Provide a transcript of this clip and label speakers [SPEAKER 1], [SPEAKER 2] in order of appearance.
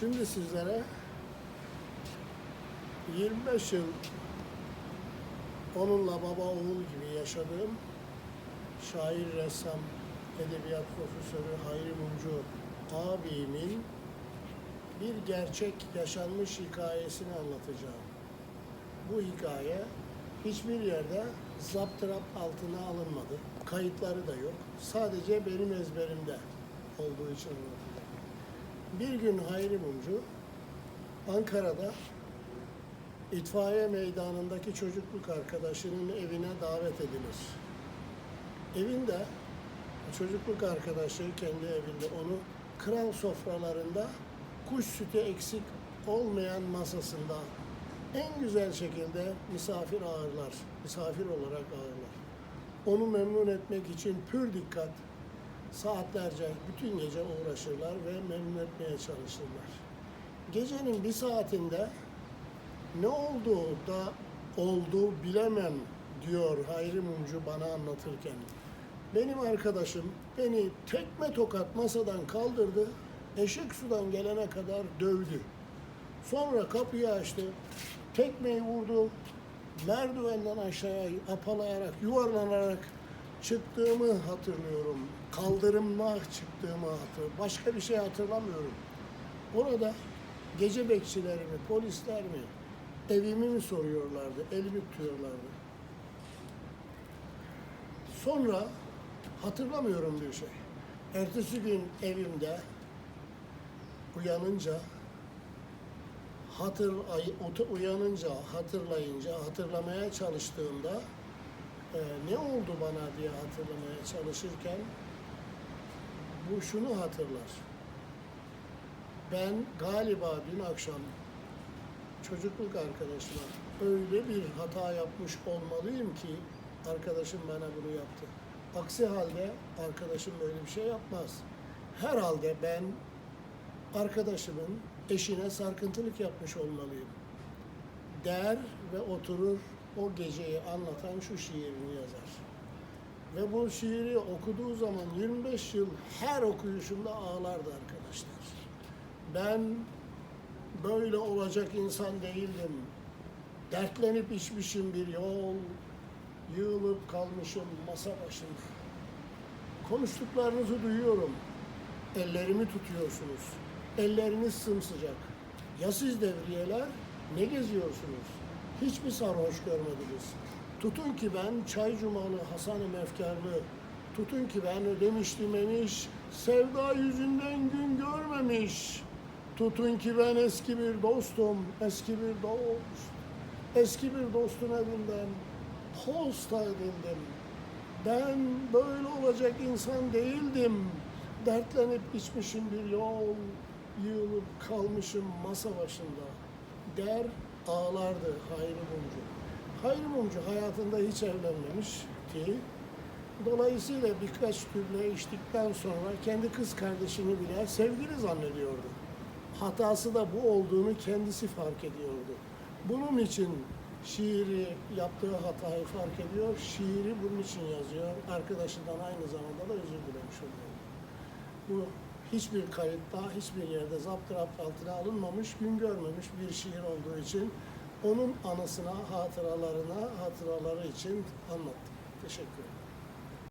[SPEAKER 1] Şimdi sizlere 25 yıl onunla baba oğul gibi yaşadığım şair, ressam, edebiyat profesörü Hayri Mumcu abimin bir gerçek yaşanmış hikayesini anlatacağım. Bu hikaye hiçbir yerde zaptırapt altına alınmadı. Kayıtları da yok. Sadece benim ezberimde olduğu için anlatacağım. Bir gün Hayri Mumcu Ankara'da itfaiye meydanındaki çocukluk arkadaşının evine davet edilir. Evinde çocukluk arkadaşı kendi evinde onu kral sofralarında kuş sütü eksik olmayan masasında en güzel şekilde misafir ağırlar, misafir olarak ağırlar. Onu memnun etmek için pür dikkat saatlerce bütün gece uğraşırlar ve memnun etmeye çalışırlar. Gecenin bir saatinde ne oldu da oldu bilemem diyor Hayri Mumcu bana anlatırken. Benim arkadaşım beni tekme tokat masadan kaldırdı, eşek sudan gelene kadar dövdü. Sonra kapıyı açtı, tekmeyi vurdu, merdivenden aşağıya apalayarak, yuvarlanarak çıktığımı hatırlıyorum. Kaldırımla çıktığımı hatırlıyorum. Başka bir şey hatırlamıyorum. Orada gece bekçileri mi, polisler mi, evimi mi soruyorlardı, elimi tutuyorlardı. Sonra hatırlamıyorum bir şey. Ertesi gün evimde uyanınca hatır uyanınca hatırlayınca hatırlamaya çalıştığımda e, ne oldu bana diye hatırlamaya çalışırken bu şunu hatırlar. Ben galiba dün akşam çocukluk arkadaşıma öyle bir hata yapmış olmalıyım ki arkadaşım bana bunu yaptı. Aksi halde arkadaşım böyle bir şey yapmaz. Herhalde ben arkadaşımın eşine sarkıntılık yapmış olmalıyım. Der ve oturur o geceyi anlatan şu şiirini yazar. Ve bu şiiri okuduğu zaman 25 yıl her okuyuşunda ağlardı arkadaşlar. Ben böyle olacak insan değildim. Dertlenip içmişim bir yol, yığılıp kalmışım masa başında. Konuştuklarınızı duyuyorum. Ellerimi tutuyorsunuz. Elleriniz sımsıcak. Ya siz devriyeler ne geziyorsunuz? Hiç mi sarhoş görmediniz? Tutun ki ben çay cumalı Hasan-ı Mefkarlı, tutun ki ben ödemiş dememiş, sevda yüzünden gün görmemiş. Tutun ki ben eski bir dostum, eski bir dost. Eski bir dostun evinden posta edildim. Ben böyle olacak insan değildim. Dertlenip içmişim bir yol, yığılıp kalmışım masa başında. Der ağlardı Hayri Mumcu. Hayri Mumcu hayatında hiç evlenmemişti. Dolayısıyla birkaç tüble içtikten sonra kendi kız kardeşini bile sevgili zannediyordu. Hatası da bu olduğunu kendisi fark ediyordu. Bunun için şiiri yaptığı hatayı fark ediyor, şiiri bunun için yazıyor. Arkadaşından aynı zamanda da özür dilemiş oluyor. Bu hiçbir kayıtta, hiçbir yerde zaptırapt altına alınmamış, gün görmemiş bir şiir olduğu için onun anısına, hatıralarına, hatıraları için anlattım. Teşekkür ederim.